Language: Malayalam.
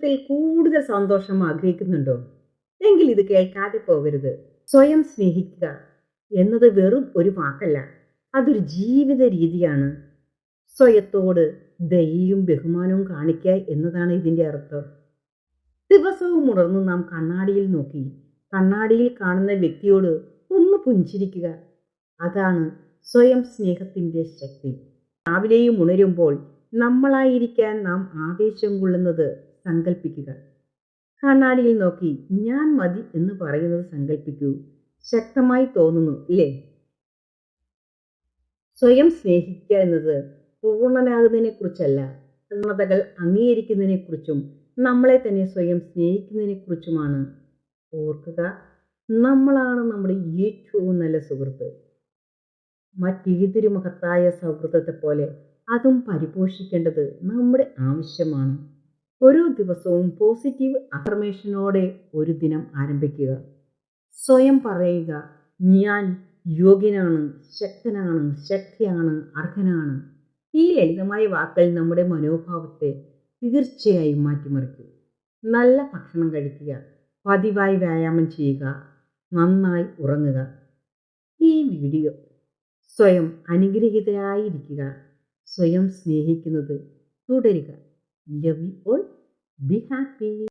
ജീവിതത്തിൽ കൂടുതൽ സന്തോഷം ആഗ്രഹിക്കുന്നുണ്ടോ? എങ്കിൽ ഇത് കേൾക്കാതെ പോകരുത്. സ്വയം സ്നേഹിക്കുക എന്നത് വെറും ഒരു വാക്കല്ല. അതൊരു ജീവിത രീതിയാണ്. സ്വയത്തോട് ദയയും ബഹുമാനവും കാണിക്കുക എന്നതാണ് ഇതിന്റെ അർത്ഥം. ദിവസവും ഉണർന്ന് നാം കണ്ണാടിയിൽ നോക്കി കണ്ണാടിയിൽ കാണുന്ന വ്യക്തിയോട് ഒന്ന് പുഞ്ചിരിക്കുക. അതാണ് സ്വയം സ്നേഹത്തിന്റെ ശക്തി. രാവിലെയും ഉണരുമ്പോൾ നമ്മളായിരിക്കാൻ നാം ആവേശം കൊള്ളുന്നത് സങ്കല്പിക്കുക കണ്ണാടിയിൽ നോക്കി ഞാൻ മതി എന്ന് പറയുന്നത് സങ്കല്പിക്കൂ ശക്തമായി തോന്നുന്നു ഇല്ലേ? സ്വയം സ്നേഹിക്കുക എന്നത് പൂർണനാകുന്നതിനെ കുറിച്ചല്ല പൂർണതകൾ അംഗീകരിക്കുന്നതിനെ കുറിച്ചും നമ്മളെ തന്നെ സ്വയം സ്നേഹിക്കുന്നതിനെ കുറിച്ചുമാണ് ഓർക്കുക നമ്മളാണ് നമ്മുടെ ഏറ്റവും നല്ല സുഹൃത്ത്. മറ്റേതൊരു മഹത്തായ സൗഹൃദത്തെ പോലെ അതും പരിപോഷിക്കേണ്ടത് നമ്മുടെ ആവശ്യമാണ്. ഓരോ ദിവസവും പോസിറ്റീവ് അഫർമേഷനോടെ ഒരു ദിനം ആരംഭിക്കുക. സ്വയം പറയുക ഞാൻ യോഗ്യനാണ് ശക്തനാണ് ശക്തിയാണ് അർഹനാണ്. ഈ ലളിതമായ വാക്കുകൾ നമ്മുടെ മനോഭാവത്തെ തീർച്ചയായും മാറ്റിമറിക്കും. നല്ല ഭക്ഷണം കഴിക്കുക പതിവായി വ്യായാമം ചെയ്യുക നന്നായി ഉറങ്ങുക. ഈ വീഡിയോ സ്വയം അനുഗ്രഹീതരായിരിക്കുക സ്വയം സ്നേഹിക്കുന്നത് തുടരുക. Love you all Be happy.